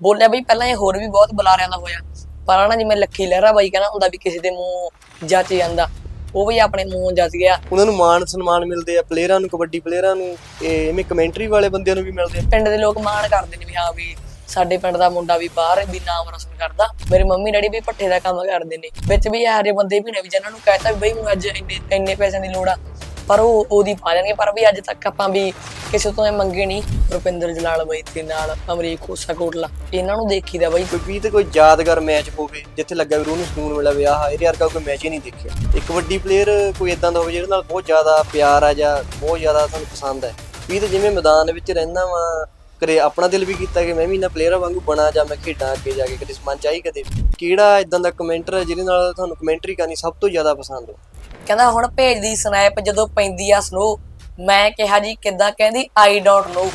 ਬੋਲਿਆ ਬਈ ਪਹਿਲਾਂ ਇਹ ਹੋਰ ਵੀ ਬਹੁਤ ਬੁਲਾਰਿਆਂ ਦਾ ਹੋਇਆ। ਪਰ ਨਾ ਜਿਵੇਂ ਲੱਖੀ ਲਹਿਰਾ ਬਾਈ ਕਹਿੰਦਾ ਹੁੰਦਾ ਵੀ ਕਿਸੇ ਦੇ ਮੂੰਹ ਜੱਜ ਜਾਂਦਾ ਉਹ ਵੀ ਆਪਣੇ ਮੂੰਹ ਜੱਜ ਗਿਆ। ਉਹਨਾਂ ਨੂੰ ਮਾਣ ਸਨਮਾਨ ਮਿਲਦੇ ਆ ਪਲੇਅਰਾਂ ਨੂੰ ਕਬੱਡੀ ਪਲੇਅਰਾਂ ਨੂੰ ਇਹ ਐਵੇਂ ਕਮੈਂਟਰੀ ਵਾਲੇ ਬੰਦਿਆਂ ਨੂੰ ਵੀ ਮਿਲਦੇ ਆ। ਪਿੰਡ ਦੇ ਲੋਕ ਮਾਣ ਕਰਦੇ ਨੇ ਵੀ ਹਾਂ ਵੀ ਸਾਡੇ ਪਿੰਡ ਦਾ ਮੁੰਡਾ ਵੀ ਬਾਹਰ ਵੀ ਨਾਮ ਰੋਸ਼ਨ ਕਰਦਾ। ਮੇਰੇ ਮੰਮੀ ਡੈਡੀ ਵੀ ਪੱਠੇ ਦਾ ਕੰਮ ਕਰਦੇ ਨੇ। ਵਿੱਚ ਵੀ ਇਹੋ ਜਿਹੇ ਬੰਦੇ ਵੀ ਨੇ ਵੀ ਜਿਨ੍ਹਾਂ ਨੂੰ ਕਹਿਤਾ ਵੀ ਬਈ ਮੈਨੂੰ ਅੱਜ ਇੰਨੇ ਇੰਨੇ ਪੈਸਿਆਂ ਦੀ ਲੋੜ ਆ। ਪਰ ਉਹ ਉਹਦੀ ਪਾ ਜਾਣਗੇ। ਪਰ ਵੀ ਅੱਜ ਤੱਕ ਆਪਾਂ ਵੀ ਕਿਸੇ ਤੋਂ ਇਹ ਮੰਗੇ ਨਹੀਂ। ਰੁਪਿੰਦਰ ਜਲਾਲ ਬਾਈ ਤੇ ਨਾਲ, ਅਮਰੀਕ ਖੋਸਾ ਕੋਟਲਾ ਇਹਨਾਂ ਨੂੰ ਦੇਖੀਦਾ ਬਾਈ। ਕੋਈ ਤੇ ਕੋਈ ਯਾਦਗਾਰ ਮੈਚ ਹੋਵੇ, ਜਿੱਥੇ ਲੱਗਾ ਵੀ ਰੂਹ ਨੂੰ ਸਕੂਨ ਮਿਲਿਆ ਵੀ ਆਹ ਇਹਦੇ ਵਰਗਾ ਕੋਈ ਮੈਚ ਹੀ ਨਹੀਂ ਦੇਖਿਆ। ਇੱਕ ਕਬੱਡੀ ਪਲੇਅਰ ਕੋਈ ਇਦਾਂ ਦਾ ਹੋਵੇ ਜਿਹਦੇ ਨਾਲ ਬਹੁਤ ਜ਼ਿਆਦਾ ਪਿਆਰ ਆ ਜਾਂ ਬਹੁਤ ਜ਼ਿਆਦਾ ਤੁਹਾਨੂੰ ਪਸੰਦ ਹੈ ਵੀ ਤੇ ਜਿਵੇਂ ਮੈਦਾਨ ਵਿੱਚ ਰਹਿੰਦਾ ਵਾਂ, ਕਦੇ ਆਪਣਾ ਦਿਲ ਵੀ ਕੀਤਾ ਕਿ ਮੈਂ ਵੀ ਇਹਨਾਂ ਪਲੇਅਰਾਂ ਵਾਂਗੂ ਬਣਾ ਜਾਂ ਮੈਂ ਖੇਡਾਂ ਅੱਗੇ ਜਾ ਕੇ ਕਦੇ ਸਮਾਂ ਚਾਹੀ ਕਦੇ ਕਿਹੜਾ ਇਦਾਂ ਦਾ ਕਮੈਂਟਰ ਹੈ ਜਿਹਦੇ ਨਾਲ ਤੁਹਾਨੂੰ ਕਮੈਂਟਰੀ ਕਰਨੀ ਸਭ ਤੋਂ ਜ਼ਿਆਦਾ ਪਸੰਦ ਹੋ ਕਹਿੰਦਾ ਹੁਣ ਭੇਜਦੀ ਸਨੈਪ ਜਦੋਂ ਪੈਂਦੀ ਆ ਸਨੋ ਮੈਂ ਕਿਹਾ ਜੀ ਕਿੱਦਾਂ? ਕਹਿੰਦੀ ਆਈ ਡੋਂਟ ਨੋ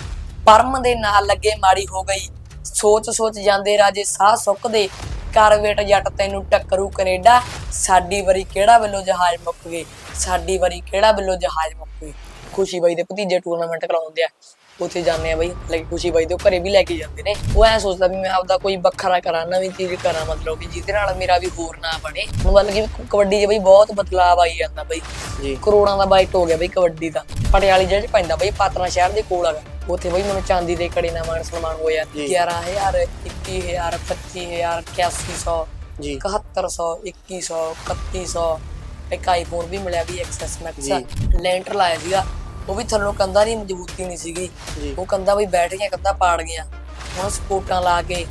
ਪਰਮ ਦੇ ਨਾਲ ਲੱਗੇ ਮਾੜੀ ਹੋ ਗਈ। ਸੋਚ ਸੋਚ ਜਾਂਦੇ ਰਾਜੇ ਸਾਹ ਸੁੱਕਦੇ। ਕਰ ਵੇਟ ਜੱਟ ਤੈਨੂੰ ਟੱਕਰੂ ਕੈਨੇਡਾ। ਸਾਡੀ ਵਾਰੀ ਕਿਹੜਾ ਵੱਲੋਂ ਜਹਾਜ਼ ਮੁੱਕ ਗਏ? ਸਾਡੀ ਵਾਰੀ ਕਿਹੜਾ ਵੱਲੋਂ ਜਹਾਜ਼ ਮੁੱਕ ਗਏ? ਖੁਸ਼ੀ ਬਾਈ ਦੇ ਭਤੀਜੇ ਟੂਰਨਾਮੈਂਟ ਕਰਾਉਂਦੇ ਆ। ਉੱਥੇ ਜਾਂਦੇ ਆ ਬਈ ਲੱਗੀ ਖੁਸ਼ੀ ਬਾਈ ਦੇ ਉਹ ਘਰੇ ਵੀ ਲੈ ਕੇ ਜਾਂਦੇ ਨੇ। ਉਹ ਐ ਸੋਚਦਾ ਵੀ ਮੈਂ ਆਪਦਾ ਕੋਈ ਵੱਖਰਾ ਕਰਾਂ ਨਵੀਂ ਚੀਜ਼ ਕਰਾਂ ਮਤਲਬ ਕਿ ਜਿਹਦੇ ਨਾਲ ਮੇਰਾ ਵੀ ਹੋਰ ਨਾ ਬਣੇ। ਹੁਣ ਮਤਲਬ ਕਿ ਕਬੱਡੀ 'ਚ ਬਈ ਬਹੁਤ ਬਦਲਾਅ ਆਈ ਜਾਂਦਾ ਬਈ। ਜੀ। ਕਰੋੜਾਂ ਦਾ ਬਾਈਟ ਹੋ ਗਿਆ ਬਈ ਕਬੱਡੀ ਦਾ। ਪਟਿਆਲੀ ਜਿਹੜੇ 'ਚ ਪੈਂਦਾ ਬਈ ਪਾਤਨਾ ਸ਼ਹਿਰ ਦੇ ਕੋਲ ਹੈਗਾ। ਉੱਥੇ ਬਈ ਮੈਨੂੰ ਚਾਂਦੀ ਦੇ ਕੜੇ ਨਾਲ ਮਾਨ ਸਨਮਾਨ ਹੋਇਆ। ਜੀ। 11000 21000 25000 8100 ਜੀ। 7100 2100 3100 ਇੱਕ ਆਈਫੋਨ ਵੀ ਮਿਲਿਆ ਵੀ ਐਕਸੈਸ ਮੈਕਸ। ਲੈਂਟਰ ਲਾਇਆ ਸੀਗਾ। ਉਹ ਵੀ ਥੱਲੋਂ ਕੰਧਾਂ ਦੀ ਮਜ਼ਬੂਤੀ ਨਹੀਂ ਸੀਗੀ। ਜੀ। ਉਹ ਕੰਧਾਂ ਵੀ ਬੈਠ ਗਈਆਂ ਕੰਧਾਂ ਪਾੜ ਗਈਆਂ। ਹੁਣ ਸਪੋਰਟਾਂ ਲਾ ਕੇ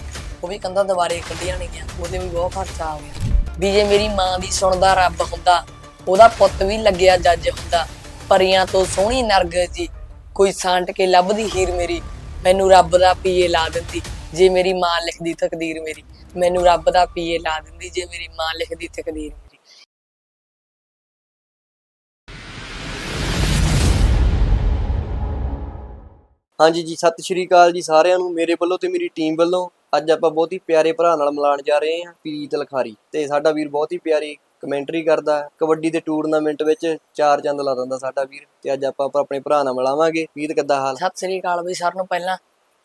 ਉਹ ਵੀ ਕੰਧਾਂ ਦੁਬਾਰੇ ਕੱਢੀਆਂ ਨਹੀਂ ਗਿਆ ਉਹਦੇ ਵੀ ਬਹੁਤ ਖਰਚਾ ਆ ਗਿਆ। ਵੀ ਜੇ ਮੇਰੀ ਮਾਂ ਦੀ ਸੁਣਦਾ ਰੱਬ ਹੁੰਦਾ ਉਹਦਾ ਪੁੱਤ ਵੀ ਲੱਗਿਆ ਜੱਜ ਹੁੰਦਾ ਪਰੀਆਂ ਤੋਂ ਸੋਹਣੀ ਨਰਗਸ ਜੀ ਕੋਈ ਸਾਂਟ ਕੇ ਲੱਭਦੀ ਹੀਰ ਮੇਰੀ ਮੈਨੂੰ ਰੱਬ ਦਾ ਪੀਏ ਲਾ ਦਿੰਦੀ ਜੇ ਮੇਰੀ ਮਾਂ ਲਿਖਦੀ ਤਕਦੀਰ ਮੇਰੀ ਮੈਨੂੰ ਰੱਬ ਦਾ ਪੀਏ ਲਾ ਦਿੰਦੀ ਜੇ ਮੇਰੀ ਮਾਂ ਲਿਖਦੀ ਤਕਦੀਰ ਹਾਂਜੀ ਜੀ ਸਤਿ ਸ਼੍ਰੀ ਅਕਾਲ ਜੀ ਸਾਰਿਆਂ ਨੂੰ ਮੇਰੇ ਵੱਲੋਂ ਤੇ ਮੇਰੀ ਟੀਮ ਵੱਲੋਂ ਅੱਜ ਆਪਾਂ ਬਹੁਤ ਹੀ ਪਿਆਰੇ ਭਰਾ ਨਾਲ ਮਿਲਾਣ ਜਾ ਰਹੇ ਹਾਂ ਪ੍ਰੀਤ ਲਖਾਰੀ। ਤੇ ਸਾਡਾ ਵੀਰ ਬਹੁਤ ਹੀ ਪਿਆਰੀ ਕਮੈਂਟਰੀ ਕਰਦਾ। ਕਬੱਡੀ ਦੇ ਟੂਰਨਾਮੈਂਟ ਵਿੱਚ ਚਾਰ ਚੰਦ ਲਾ ਦਿੰਦਾ ਸਾਡਾ ਵੀਰ ਤੇ ਅੱਜ ਆਪਾਂ ਆਪਣੇ ਭਰਾ ਨਾਲ ਮਿਲਾਵਾਂਗੇ। ਵੀਰ ਕਿੱਦਾਂ ਹਾਲ? ਸਤਿ ਸ੍ਰੀ ਅਕਾਲ ਬਈ ਸਾਰਿਆਂ ਨੂੰ ਪਹਿਲਾਂ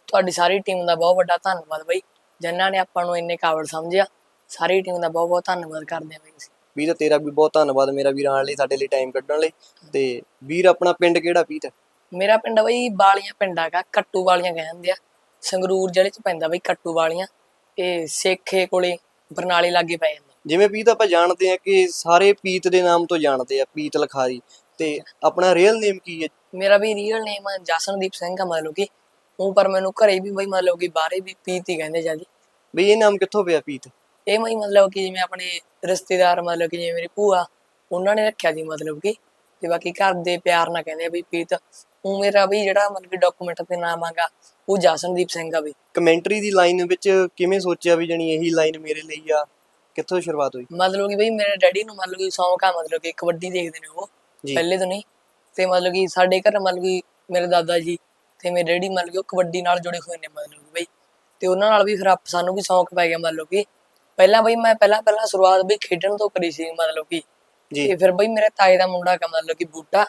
ਤੁਹਾਡੀ ਸਾਰੀ ਟੀਮ ਦਾ ਬਹੁਤ ਵੱਡਾ ਧੰਨਵਾਦ ਬਈ ਜਿਨ੍ਹਾਂ ਨੇ ਆਪਾਂ ਨੂੰ ਇੰਨੇ ਕਾਬਲ ਸਮਝਿਆ ਸਾਰੀ ਟੀਮ ਦਾ ਬਹੁਤ ਬਹੁਤ ਧੰਨਵਾਦ ਕਰਦੇ ਹਾਂ ਬਈ ਵੀਰ ਤੇਰਾ ਵੀ ਬਹੁਤ ਧੰਨਵਾਦ ਮੇਰਾ ਵੀਰ ਆਉਣ ਲਈ ਸਾਡੇ ਲਈ ਟਾਈਮ ਕੱਢਣ ਲਈ। ਤੇ ਵੀਰ ਆਪਣਾ ਪਿੰਡ ਕਿਹੜਾ ਪੀਤ ਮੇਰਾ ਪਿੰਡ ਬਈ ਬਾਲੀਆਂ ਪਿੰਡ ਹੈਗਾ ਕੱਟੂ ਵਾਲੀਆਂ ਕਹਿੰਦੇ ਆ। ਸੰਗਰੂਰ ਜ਼ਿਲ੍ਹੇ ਚ ਪੈਂਦਾ ਬਈ ਕੱਟੂ ਵਾਲੀਆਂ ਇਹ ਸੇਖੇ ਕੋਲੇ ਬਰਨਾਲੇ ਲਾਗੇ ਪੈ ਜਾਂਦਾ। ਜਿਵੇਂ ਪੀਤ ਆਪਾਂ ਜਾਣਦੇ ਆ ਕਿ ਸਾਰੇ ਪੀਤ ਦੇ ਨਾਮ ਤੋਂ ਜਾਣਦੇ ਆ ਪੀਤ ਲਖਾਰੀ। ਤੇ ਆਪਣਾ ਰੀਅਲ ਨੇਮ ਕੀ ਹੈ? ਮੇਰਾ ਵੀ ਰੀਅਲ ਨੇਮ ਜਸਨਦੀਪ ਸਿੰਘ ਆ ਮਤਲਬ ਕਿ। ਉਹ ਪਰ ਮੈਨੂੰ ਘਰੇ ਵੀ ਬਈ ਮਤਲਬ ਕਿ ਬਾਹਰੇ ਵੀ ਪੀਤ ਹੀ ਕਹਿੰਦੇ ਜਾਂਦੀ ਬਈ ਇਹ ਨਾਮ ਕਿੱਥੋਂ ਪਿਆ ਪੀਤ? ਇਹ ਮੈਂ ਮਤਲਬ ਕਿ ਜਿਵੇਂ ਆਪਣੇ ਰਿਸ਼ਤੇਦਾਰ ਮਤਲਬ ਕਿ ਜਿਵੇਂ ਮੇਰੀ ਭੂਆ ਉਹਨਾਂ ਨੇ ਰੱਖਿਆ ਸੀ ਮਤਲਬ ਕਿ। ਤੇ ਬਾਕੀ ਘਰ ਦੇ ਪਿਆਰ ਨਾਲ ਕਹਿੰਦੇ ਆ ਵੀ ਪ੍ਰੀਤ ਉਹ ਮੇਰਾ ਵੀ ਜਿਹੜਾ ਮਤਲਬ ਕਿ ਡਾਕੂਮੈਂਟ ਤੇ ਨਾਮ ਆਗਾ ਉਹ ਜਸਨਦੀਪ ਸਿੰਘ ਆ ਵੀ। ਕਮੈਂਟਰੀ ਦੀ ਲਾਈਨ ਵਿੱਚ ਕਿਵੇਂ ਸੋਚਿਆ ਵੀ ਜਣੀ ਇਹੀ ਲਾਈਨ ਮੇਰੇ ਲਈ ਆ? ਕਿੱਥੋਂ ਸ਼ੁਰੂਆਤ ਹੋਈ? ਮਤਲਬ ਕਿ ਬਈ ਮੇਰੇ ਡੈਡੀ ਨੂੰ ਮਤਲਬ ਕਿ ਸ਼ੌਂਕ ਆ ਮਤਲਬ ਕਿ ਕਬੱਡੀ ਦੇਖਦੇ ਨੇ ਉਹ। ਪਹਿਲੇ ਤੋਂ ਨਹੀਂ। ਤੇ ਮਤਲਬ ਕਿ ਸਾਡੇ ਘਰ ਮਤਲਬ ਕਿ ਮੇਰੇ ਦਾਦਾ ਜੀ ਤੇ ਮੇਰੇ ਡੈਡੀ ਮਤਲਬ ਕਿ ਉਹ ਕਬੱਡੀ ਨਾਲ ਜੁੜੇ ਹੋਏ ਨੇ ਮਤਲਬ ਕਿ ਬਈ। ਤੇ ਉਹਨਾਂ ਨਾਲ ਵੀ ਫਿਰ ਆਪ ਸਾਨੂੰ ਵੀ ਸ਼ੌਂਕ ਪੈ ਗਿਆ ਮਤਲਬ ਕਿ। ਪਹਿਲਾਂ ਬਈ ਮੈਂ ਪਹਿਲਾਂ ਪਹਿਲਾਂ ਸ਼ੁਰੂਆਤ ਬਈ ਖੇਡਣ ਤੋਂ ਕਰੀ ਸੀ ਮਤਲਬ ਕਿ। ਜੀ। ਤੇ ਫਿਰ ਬਈ ਮੇਰੇ ਤਾਏ ਦਾ ਮੁੰਡਾ ਕਾ ਮਤਲਬ ਕਿ ਬੂਟਾ।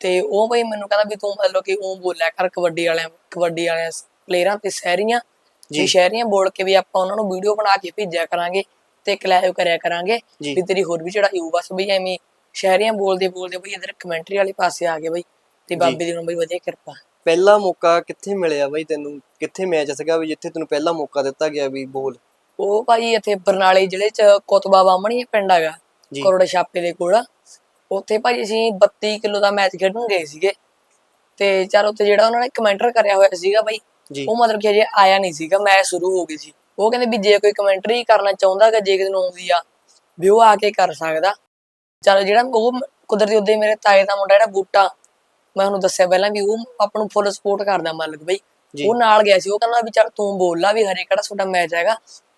ਤੇ ਉਹ ਬਈ ਮੈਨੂੰ ਕਹਿੰਦਾ ਵੀ ਤੂੰ ਮਤਲਬ ਕਿ ਉਹ ਬੋਲਿਆ ਕਰ ਕਬੱਡੀ ਵਾਲਿਆਂ ਕਬੱਡੀ ਵਾਲਿਆਂ ਪਲੇਅਰਾਂ ਤੇ ਸ਼ਹਿਰੀਆਂ ਜੀ। ਸ਼ਹਿਰੀਆਂ ਬੋਲ ਕੇ ਵੀ ਆਪਾਂ ਉਹਨਾਂ ਨੂੰ ਵੀਡੀਓ ਬਣਾ ਕੇ ਭੇਜਿਆ ਕਰਾਂਗੇ ਤੇ ਕਲੈਬ ਕਰਿਆ ਕਰਾਂਗੇ। ਵੀ ਤੇਰੀ ਹੋਰ ਵੀ ਚੜਾਈ ਹੋਊ ਬਸ ਬਈ ਐਵੇਂ ਸ਼ਹਿਰੀਆਂ ਬੋਲਦੇ ਬੋਲਦੇ ਬਈ ਇਧਰ ਕਮੈਂਟਰੀ ਵਾਲੇ ਪਾਸੇ ਆ ਗਏ ਬਈ ਤੇ ਬਾਬੇ ਦੀ ਨੂੰ ਬਈ ਵਧੀਆ ਕਿਰਪਾ ਪਹਿਲਾ ਮੌਕਾ ਕਿੱਥੇ ਮਿਲਿਆ ਬਈ ਤੈਨੂੰ ਕਿੱਥੇ ਮੈਚ ਸੀਗਾ ਵੀ ਜਿੱਥੇ ਤੈਨੂੰ ਪਹਿਲਾ ਮੌਕਾ ਦਿੱਤਾ ਗਿਆ ਵੀ ਬੋਲ ਉਹ ਭਾਈ ਇੱਥੇ ਬਰਨਾਲੇ ਜ਼ਿਲ੍ਹੇ ਚ ਕੋਤਬਾ ਬਾਮਣੀ ਪਿੰਡ ਹੈਗਾ। ਕਰੋੜ ਛਾਪੇ ਦੇ ਕੋਲ ਉੱਥੇ ਭਾਈ ਅਸੀਂ 32 ਕਿਲੋ ਦਾ ਮੈਚ ਖੇਡਣ ਗਏ ਸੀਗੇ। ਤੇ ਚਲ ਉੱਥੇ ਜਿਹੜਾ ਉਹਨਾਂ ਨੇ ਕਮੈਂਟਰ ਕਰਿਆ ਹੋਇਆ ਸੀਗਾ ਬਾਈ ਉਹ ਮਤਲਬ ਕਿ ਅਜੇ ਆਇਆ ਨਹੀਂ ਸੀਗਾ ਮੈਚ ਸ਼ੁਰੂ ਹੋ ਗਈ ਸੀ। ਉਹ ਕਹਿੰਦੇ ਵੀ ਜੇ ਕੋਈ ਕਮੈਂਟਰੀ ਕਰਨਾ ਚਾਹੁੰਦਾ ਕਿ ਜੇ ਕਿਸੇ ਨੂੰ ਆਉਂਦੀ ਆ ਵੀ ਉਹ ਆ ਕੇ ਕਰ ਸਕਦਾ। ਚਲ ਜਿਹੜਾ ਉਹ ਕੁਦਰਤੀ ਉਹਦੇ ਮੇਰੇ ਤਾਏ ਦਾ ਮੁੰਡਾ ਜਿਹੜਾ ਬੂਟਾ ਮੈਂ ਉਹਨੂੰ ਦੱਸਿਆ ਪਹਿਲਾਂ ਵੀ ਉਹ ਆਪਾਂ ਨੂੰ ਫੁੱਲ ਸਪੋਰਟ ਕਰਦਾ ਮਤਲਬ ਬਈ। ਉਹ ਨਾਲ ਗਿਆ ਸੀ ਉਹ ਕਹਿੰਦਾ ਵੀ ਚੱਲ ਤੂੰ ਬੋਲ ਲਾ ਵੀ ਹਰੇ ਕਿਹੜਾ ਤੁਹਾਡਾ ਮੈਚ ਹੈਗਾ।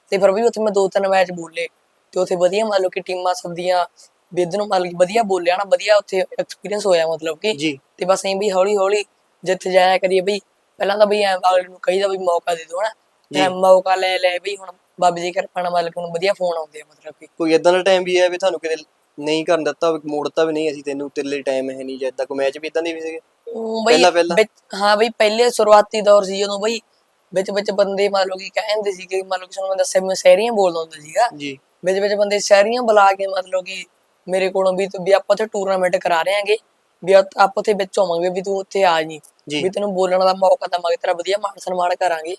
ਤੇ ਫਿਰ ਵੀ ਉੱਥੇ ਮੈਂ ਦੋ ਤਿੰਨ ਮੈਚ ਬੋਲੇ। ਤੇ ਉੱਥੇ ਵਧੀਆ ਮਤਲਬ ਕਿ ਟੀਮਾਂ ਸੱਦੀਆਂ ਵਿਦ ਨੂੰ ਮਤਲਬ ਕਿ ਵਧੀਆ ਬੋਲਿਆ ਨਾ ਵਧੀਆ ਉੱਥੇ ਐਕਸਪੀਰੀਅੰਸ ਹੋਇਆ ਮਤਲਬ ਕਿ ਜੀ। ਤੇ ਬਸ ਐਂ ਵੀ ਹੌਲੀ ਹੌਲੀ ਜਿੱਥੇ ਜਾਇਆ ਕਰੀਏ ਬਈ ਪਹਿਲਾਂ ਤਾਂ ਬਈ ਐਂ ਅਗਲੇ ਨੂੰ ਕਹੀਦਾ ਵੀ ਮੌਕਾ ਦੇ ਦਿਓ ਨਾ ਜੀ। ਐਂ ਮੌਕਾ ਲੈ ਲੈ ਬਈ ਹੁਣ ਬਾਬੇ ਦੀ ਕਿਰਪਾ ਨਾਲ ਮਤਲਬ ਕਿ ਹੁਣ ਵਧੀਆ ਫੋਨ ਆਉਂਦੇ ਆ ਮਤਲਬ ਕਿ। ਕੋਈ ਇਦਾਂ ਦਾ ਟਾਈਮ ਵੀ ਹੈ ਵੀ ਤੁਹਾਨੂੰ ਕਿਤੇ ਨਹੀਂ ਕਰਨ ਦਿੱਤਾ ਵੀ ਮੋੜਤਾ ਵੀ ਨਹੀਂ ਅਸੀਂ ਤੈਨੂੰ ਤੇਰੇ ਲਈ ਟਾਈਮ ਹੈ ਨਹੀਂ ਜਾਂ ਇਦਾਂ ਕੋਈ ਮੈਚ ਵੀ ਇਦਾਂ ਦੇ ਵੀ ਸੀਗੇ? ਉਹ ਬਈ ਪਹਿਲਾਂ- ਪਹਿਲਾਂ? ਵਿੱਚ- ਹਾਂ ਬਈ ਪਹਿਲੇ ਸ਼ੁਰੂਆਤੀ ਦੌਰ ਸੀ ਜਦੋਂ ਬਈ ਵਿੱਚ ਵਿੱਚ ਬੰਦੇ ਮੰਨ ਲਓ ਕਿ ਕਹਿੰਦੇ ਸੀ ਕਿ ਮੰਨ ਲਓ ਕਿ ਸਾਨੂੰ ਮੈਂ ਦੱਸਿਆ ਵੀ ਮੈਂ ਸ਼ਾਇਰੀਆਂ ਬੋਲਦਾ ਹੁੰਦਾ ਸੀਗਾ। ਜੀ। ਵਿੱਚ ਵਿੱਚ ਬੰਦੇ ਸ਼ਾਇਰੀਆਂ ਬੁਲਾ ਕੇ ਮਤਲਬ ਕਿ ਮੇਰੇ ਕੋਲੋਂ ਵੀ ਵੀ ਆਪਾਂ ਉੱਥੇ ਟੂਰਨਾਮੈਂਟ ਕਰਾ ਰਹੇ ਆਂਗੇ ਵੀ ਆਪ- ਉੱਥੇ ਵਿੱਚ ਹੋਵਾਂਗੇ ਵੀ ਤੂੰ ਉੱਥੇ ਆ ਜੀ। ਵੀ ਤੈਨੂੰ ਬੋਲਣ ਦਾ ਮੌਕਾ ਦਵਾਂਗੇ ਤੇਰਾ ਵਧੀਆ ਮਾਨ ਸਨਮਾਨ ਕਰਾਂਗੇ।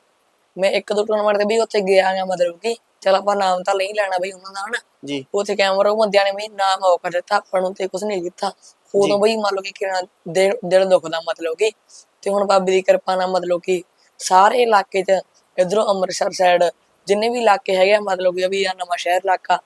ਮੈਂ ਇੱਕ ਦੋ ਟੂਰਨਾਮੈਂਟ ਤੇ ਵੀ ਉੱਥੇ ਗਿਆ ਆਂ ਮਤਲਬ ਕਿ ਚਲ ਆਪਾਂ ਨਾਮ ਤਾਂ ਨਹੀਂ ਲੈਣਾ ਬਈ ਉਹਨਾਂ ਦਾ ਹਨਾ। ਜੀ। ਉੱਥੇ ਕੈਮਰਾ ਬੰਦਿਆਂ ਨੇ ਵੀ ਨਾ ਮੌਕਾ ਦਿੱਤਾ ਆਪਾਂ ਨੂੰ ਤੇ ਕੁਝ ਨਹੀਂ ਕੀਤਾ। ਉਦੋਂ ਬਈ ਮੰਨ ਲਓ ਕਿ ਕਿਹੜਾ ਦਿਲ ਦੁਖਦਾ ਮਤਲਬ ਕਿ। ਤੇ ਹੁਣ ਬਾਬੇ ਦੀ ਕਿਰਪਾ ਨਾਲ ਮਤਲਬ ਕਿ ਸਾਰੇ ਇਲਾਕੇ 'ਚ ਇਧਰੋਂ ਅੰਮ੍ਰਿਤਸਰ ਸਾਈਡ ਜਿੰਨੇ ਵੀ ਇਲਾਕੇ ਹੈਗੇ ਆ ਮਤਲਬ ਕਿ ਵੀ ਆ ਨਵਾਂ ਸ਼ਹਿਰ ਇਲਾਕਾ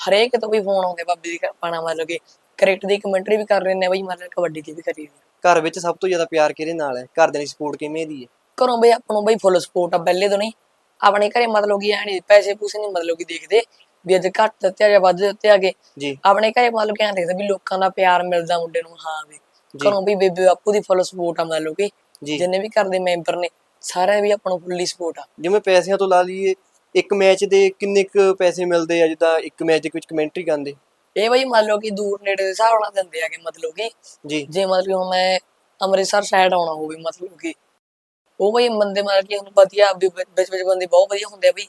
ਹਰੇਕ ਤੋਂ ਵੀ ਫੋਨ ਆਉਂਦੇ ਬਾਬੇ ਦੀ ਨਾਲ ਮਤਲਬ ਕਿ ਕ੍ਰਿਕਟ ਦੀ ਕਮੈਂਟਰੀ ਵੀ ਕਰ ਰਹੇ ਨੇ ਬਈ ਮਤਲਬ ਕਬੱਡੀ ਦੀ ਵੀ ਕਰੀ ਹੋਈ। ਘਰ ਵਿੱਚ ਸਭ ਤੋਂ ਜ਼ਿਆਦਾ ਪਿਆਰ ਕਿਹਦੇ ਨਾਲ ਹੈ? ਘਰਦਿਆਂ ਦੀ ਸਪੋਰਟ ਕਿਵੇਂ ਦੀ ਹੈ? ਘਰੋਂ ਬਈ ਆਪਾਂ ਨੂੰ ਬਈ ਫੁੱਲ ਸਪੋਰਟ ਆ ਪਹਿਲੇ ਤੋਂ ਨਹੀਂ। ਆਪਣੇ ਘਰੇ ਮਤਲਬ ਕਿ ਐ ਨਹੀਂ ਪੈਸੇ ਪੂਸੇ ਨਹੀਂ ਮਤਲਬ ਕਿ ਦੇਖਦੇ ਵੀ ਅੱਜ ਘੱਟ ਦਿੱਤੇ ਆ ਜਾਂ ਵੱਧ ਦਿੱਤੇ ਆਗੇ ਜੀ। ਆਪਣੇ ਘਰੇ ਮਤਲਬ ਕਿ ਐਂ ਦੇਖਦੇ ਵੀ ਲੋਕਾਂ ਦਾ ਪਿਆਰ ਮਿਲਦਾ ਮੁੰਡੇ ਨੂੰ ਹਾਂ ਵੀ। ਘਰੋਂ ਵੀ ਬੇਬੇ ਬਾਪੂ ਦੀ ਫੁੱਲ ਸਪੋਰਟ ਆ ਮਤਲਬ ਕਿ। ਜਿੰਨੇ ਵੀ ਘਰ ਦੇ ਮੈਂਬਰ ਨੇ ਸਾਰਿਆਂ ਵੀ ਆਪਾਂ ਨੂੰ ਫੁੱਲੀ ਸਪੋਰਟ ਆ। ਜਿਵੇਂ ਪੈਸਿਆਂ ਤੋਂ ਲਾ ਲਈਏ ਇੱਕ ਮੈਚ ਦੇ ਕਿੰਨੇ ਕੁ ਪੈਸੇ ਮਿਲਦੇ ਆ? ਜਿੱਦਾਂ ਇੱਕ ਮੈਚ ਦੇ ਵਿੱਚ ਕਮੈਂਟਰੀ ਕਰਦੇ ਇਹ ਬਈ ਮੰਨ ਲਓ ਕਿ ਦੂਰ ਨੇੜੇ ਦੇ ਹਿਸਾਬ ਨਾਲ ਦਿੰਦੇ ਆਗੇ ਮਤਲਬ ਕਿ ਜੀ। ਜੇ ਮਤਲਬ ਕਿ ਹੁਣ ਮੈਂ ਅੰਮ੍ਰਿਤਸਰ ਸਾਈਡ ਆਉਣਾ ਹੋਵੇ ਮਤਲਬ ਕਿ ਉਹ ਬਈ ਬੰਦੇ ਮਤਲਬ ਕਿ ਹੁਣ ਵਧੀਆ ਵੀ ਵਿੱਚ ਵਿੱਚ ਬੰਦੇ ਬਹੁਤ ਵਧੀਆ ਹੁੰਦੇ ਆ ਬਈ।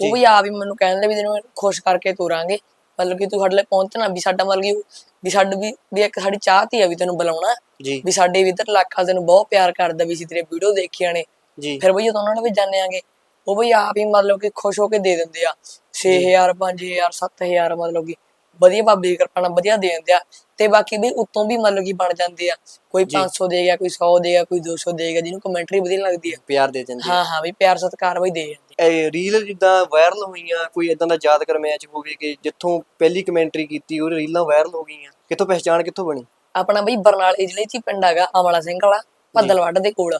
ਉਹ ਵੀ ਆ ਵੀ ਮੈਨੂੰ ਕਹਿੰਦੇ ਵੀ ਤੈਨੂੰ ਖੁਸ਼ ਕਰਕੇ ਤੋਰਾਂਗੇ। ਮਤਲਬ ਕਿ ਤੂੰ ਸਾਡੇ ਲਈ ਪਹੁੰਚਣਾ ਵੀ ਸਾਡਾ ਮਤਲਬ ਕਿ ਵੀ ਸਾਡੀ ਵੀ ਵੀ ਇੱਕ ਸਾਡੀ ਚਾਹਤੀ ਆ ਵੀ ਤੈਨੂੰ ਬੁਲਾਉਣਾ। ਵੀ ਸਾਡੇ ਵੀ ਇੱਧਰ ਇਲਾਕਾ ਤੈਨੂੰ ਬਹੁਤ ਪਿਆਰ ਕਰਦਾ ਵੀ ਅਸੀਂ ਤੇਰੇ ਵੀਡੀਓ ਦੇਖੀਆਂ ਨੇ। ਜੀ। ਫਿਰ ਬਈ ਜਦੋਂ ਉਹਨਾਂ ਨੂੰ ਵੀ ਜਾਣੇ ਆਂਗੇ ਉਹ ਬਈ ਆਪ ਹੀ ਮਤਲਬ ਕਿ ਖੁਸ਼ ਹੋ ਕੇ ਦੇ ਦਿੰਦੇ ਆ। 6000 5000 7000 ਮਤਲਬ ਕਿ ਵਧੀਆ ਬਾਬੇ ਦੀ ਕਿਰਪਾ ਨਾਲ ਵਧੀਆ ਦੇ ਦਿੰਦੇ ਆ। ਤੇ ਬਾਕੀ ਵੀ ਉੱਤੋਂ ਵੀ ਮਤਲਬ ਕਿ ਬਣ ਜਾਂਦੇ ਆ। ਕੋਈ 500 ਦੇ ਗਿਆ ਕੋਈ 100 ਦੇ ਗਿਆ ਕੋਈ 200 ਦੇ ਗਿਆ ਜਿਹਨੂੰ ਕਮੈਂਟਰੀ ਵਧੀਆ ਲੱਗਦੀ ਆ। ਪਿਆਰ ਦੇ ਦਿੰਦੇ ਹਾਂ ਹਾਂ ਵੀ ਪਿਆਰ ਸਤਿਕਾਰ ਬਈ ਦੇ ਜਾਂਦੇ ਇਹ ਰੀਲ ਜਿੱਦਾਂ ਵਾਇਰਲ ਹੋਈਆਂ ਕੋਈ ਇਦਾਂ ਦਾ ਯਾਦਗਾਰ ਮੈਚ ਹੋਵੇ ਕਿ ਜਿੱਥੋਂ ਪਹਿਲੀ ਕਮੈਂਟਰੀ ਕੀਤੀ ਉਹ ਰੀਲਾਂ ਵਾਇਰਲ ਹੋ ਗਈਆਂ। ਕਿੱਥੋਂ ਪਹਿਚਾਣ ਕਿੱਥੋਂ ਬਣੀ? ਆਪਣਾ ਬਈ ਬਰਨਾਲੇ ਜ਼ਿਲ੍ਹੇ 'ਚ ਪਿੰਡ ਹੈਗਾ ਅਮਲਾ ਸਿੰਘ ਵਾਲਾ ਭੱਦਲਵੱਡ ਦੇ ਕੋਲ।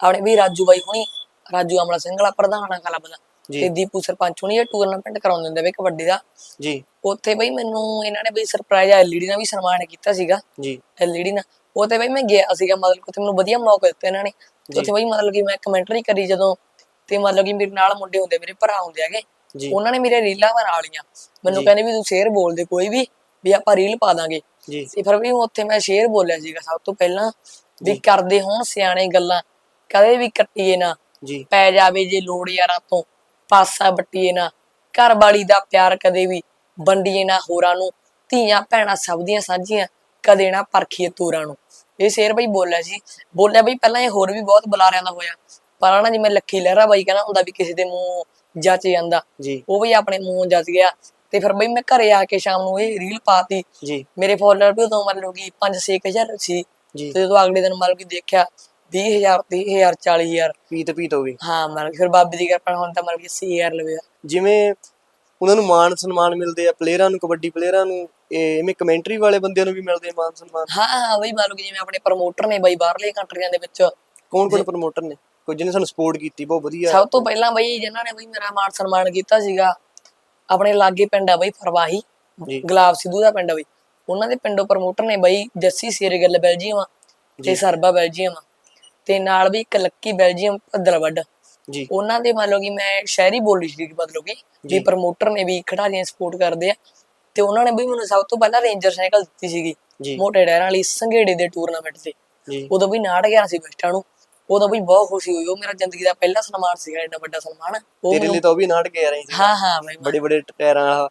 ਆਪਣੇ ਵੀ ਰਾਜੂ ਬਾਈ ਹੁਣੀ ਰਾਜੂ ਅਮਲਾ ਸਿੰਘ ਵਾਲਾ ਪ੍ਰਧਾਨ ਆ ਕਲੱਬ ਦਾ। ਤੇ ਦੀਪੂ ਸਰਪੰਚ ਹੁਣੀ ਇਹ ਟੂਰਨਾਮੈਂਟ ਕਰਾਉਂਦੇ ਹੁੰਦੇ ਵੇ ਕਬੱਡੀ ਦਾ। ਜੀ। ਉੱਥੇ ਬਈ ਮੈਨੂੰ ਇਹਨਾਂ ਨੇ ਬਈ ਸਰਪ੍ਰਾਈਜ਼ ਐਲਈਡੀ ਨਾਲ ਵੀ ਸਨਮਾਨ ਕੀਤਾ ਸੀਗਾ। ਜੀ। ਐਲਈਡੀ ਨਾਲ। ਉੱਥੇ ਬਈ ਮੈਂ ਗਿਆ ਸੀਗਾ ਮਤਲਬ ਕਿ ਮੈਨੂੰ ਵਧੀਆ ਮੌਕਾ ਦਿੱਤਾ ਇਹਨਾਂ ਨੇ। ਉੱਥੇ ਬਈ ਮਤਲਬ ਕਿ ਮੈਂ ਕਮੈਂਟਰੀ ਕਰੀ ਜਦੋਂ ਤੇ ਮਤਲਬ ਕਿ ਮੇਰੇ ਨਾਲ ਮੁੰਡੇ ਹੁੰਦੇ ਮੇਰੇ ਭਰਾ ਹੁੰਦੇ ਹੈਗੇ। ਉਹਨਾਂ ਨੇ ਮੇਰੇ ਰੀਲਾਂ ਬਣਾ ਲਈਆਂ। ਮੈਨੂੰ। ਕਹਿੰਦੇ ਵੀ ਤੂੰ ਸ਼ੇਅਰ ਬੋਲ ਦੇ ਕੋਈ ਵੀ ਵੀ ਆਪਾਂ ਰੀਲ ਪਾ ਦਾਂਗੇ। ਜੀ। ਤੇ ਫਿਰ ਵੀ ਉੱਥੇ ਮੈਂ ਸ਼ੇਅਰ ਬੋਲਿਆ ਸੀਗਾ ਸਭ ਤੋਂ ਪਹਿਲਾਂ। ਵੀ ਕਰਦੇ ਹੋਣ ਸਿਆਣੇ ਗੱਲਾਂ ਕਦੇ ਵੀ ਕੱਟੀਏ ਨਾ। ਜੀ। ਪੈ ਜਾਵੇ ਜੇ ਲੋੜ ਯਾਰਾਂ ਤੋਂ ਪਾਸਾ ਬੱਟੀਏ ਨਾ। ਘਰ ਵਾਲੀ ਦਾ ਪਿਆਰ ਕਦੇ ਵੀ ਵੰਡੀਏ ਨਾ ਹੋਰਾਂ ਨੂੰ। ਧੀਆਂ ਭੈਣਾਂ ਸਭ ਦੀਆਂ ਸਾਂਝੀਆਂ। ਕਦੇ ਨਾ ਪਰਖੀਏ ਤੂਰਾਂ ਨੂੰ। ਇਹ ਸ਼ੇਰ ਬਈ ਬੋਲਿਆ ਸੀ ਬੋਲਿਆ ਬਈ ਪਹਿਲਾਂ ਇਹ ਹੋਰ ਵੀ ਬਹੁਤ ਬੁਲਾਰਿਆਂ ਦਾ ਹੋਇਆ। ਪਰ ਨਾ ਜਿਵੇਂ ਲੱਖੀ ਲਹਿਰਾ ਬਾਈ ਕਹਿੰਦਾ ਹੁੰਦਾ ਵੀ ਕਿਸੇ ਦੇ ਮੂੰਹ ਜੱਚ ਜਾਂਦਾ। ਜੀ। ਉਹ ਵੀ ਆਪਣੇ ਮੂੰਹ ਜੱਜ ਗਿਆ। ਤੇ ਫਿਰ ਬਈ ਮੈਂ ਘਰੇ ਆ ਕੇ ਸ਼ਾਮ ਨੂੰ ਇਹ ਰੀਲ ਪਾਤੀ। ਜੀ। ਮੇਰੇ ਫੋਲੋਅਰ ਵੀ ਉਦੋਂ ਮਤਲਬ ਕਿ 5-6000 ਸੀ। ਜੀ। ਤੇ ਜਦੋਂ ਅਗਲੇ ਦਿਨ ਮਤਲਬ ਕਿ ਦੇਖਿਆ 20000 30000 40000 ਪੀਤ ਪੀਤ ਹੋ ਗਈ। ਹਾਂ ਮਤਲਬ ਕਿ ਫਿਰ ਬਾਬੇ ਦੀ ਕਿਰਪਾ ਨਾਲ ਹੁਣ ਤਾਂ ਮਤਲਬ ਕਿ 80000 ਲਵੇ। ਜਿਵੇਂ ਉਹਨਾਂ ਨੂੰ ਮਾਣ ਸਨਮਾਨ ਮਿਲਦੇ ਆ ਪਲੇਅਰਾਂ ਨੂੰ ਕਬੱਡੀ ਪਲੇਅਰਾਂ ਨੂੰ ਇਹ ਐਵੇਂ ਕਮੈਂਟਰੀ ਵਾਲੇ ਬੰਦਿਆਂ ਨੂੰ ਵੀ ਮਿਲਦੇ ਆ ਮਾਣ ਸਨਮਾਨ। ਹਾਂ ਹਾਂ ਬਈ ਮਤਲਬ ਕਿ ਜਿਵੇਂ ਆਪਣੇ ਪ੍ਰਮੋਟਰ ਨੇ ਬਈ ਬਾਹਰਲੇ ਕੰਟਰੀਆਂ ਦੇ ਵਿੱਚ। ਕੌਣ ਕੌਣ ਪ੍ਰਮੋਟਰ ਨੇ? ਕੋਈ ਜਿਹਨੇ ਸਾਨੂੰ ਸਪੋਰਟ ਕੀਤੀ ਬਹੁਤ ਵਧੀਆ। ਸਭ ਤੋਂ ਪਹਿਲਾਂ ਬਈ ਜਿਨ੍ਹਾਂ ਨੇ ਬਈ ਮੇਰਾ ਮਾਣ ਸਨਮਾਨ ਕੀਤਾ ਸੀਗਾ ਆਪਣੇ ਲਾਗੇ ਪਿੰਡ ਆ ਬਈ ਫਰਵਾਹੀ ਜੀ। ਗੁਲਾਬ ਸਿੱਧੂ ਦਾ ਪਿੰਡ ਆ ਬਈ। ਉਹਨਾਂ ਦੇ ਪਿੰਡੋਂ ਪ੍ਰਮੋਟਰ ਨੇ ਬਈ ਜੱਸੀ ਸੇਰਗਲ ਬੈਲਜੀਅਮ ਤੇ ਸਰਬਾ ਬੈਲਜੀਅਮ ਤੇ ਨਾਲ ਵੀ ਇੱਕ ਲੱਕੀ ਬੈਲਜੀਅਮ ਭੱਦਲਵੱਡ ਜੀ। ਉਹਨਾਂ ਦੇ ਮੰਨ ਲਓ ਕਿ ਮੈਂ ਸ਼ਹਿਰੀ ਬੋਲੀ ਸੀ ਮਤਲਬ ਕਿ ਵੀ ਪ੍ਰਮੋਟਰ ਨੇ ਵੀ ਖਿਡਾਰੀਆਂ ਸਪੋਰਟ ਕਰਦੇ ਆ। ਤੇ ਉਹਨਾਂ ਨੇ ਵੀ ਮੈਨੂੰ ਸਭ ਤੋਂ ਪਹਿਲਾਂ ਰੇਂਜਰ ਸਾਈਕਲ ਦਿੱਤੀ ਸੀਗੀ। ਮੋਟੇ ਟਾਇਰਾਂ ਵਾਲੀ ਸੰਘੇੜੇ ਦੇ ਟੂਰਨਾਮੈਂਟ ਤੇ। ਜੀ। ਉਦੋਂ ਵੀ ਨਾੜ ਗਿਆ ਸੀ ਬੈਸਟਾਂ ਨੂੰ। ਉਦੋਂ ਵੀ ਬਹੁਤ ਖੁਸ਼ੀ ਹੋਈ। ਉਹ ਮੇਰਾ ਜ਼ਿੰਦਗੀ ਦਾ ਪਹਿਲਾ ਸਨਮਾਨ ਸੀਗਾ ਐਡਾ ਵੱਡਾ ਸਨਮਾਨ। ਤੇਰੇ ਲਈ ਤਾਂ ਉਹ ਵੀ ਨਾਟਕ ਆ ਰਹੀ ਸੀ। ਹਾਂ ਹਾਂ ਬਈ ਬੜੇ ਬੜੇ ਟਾਇਰਾਂ ਵਾਲਾ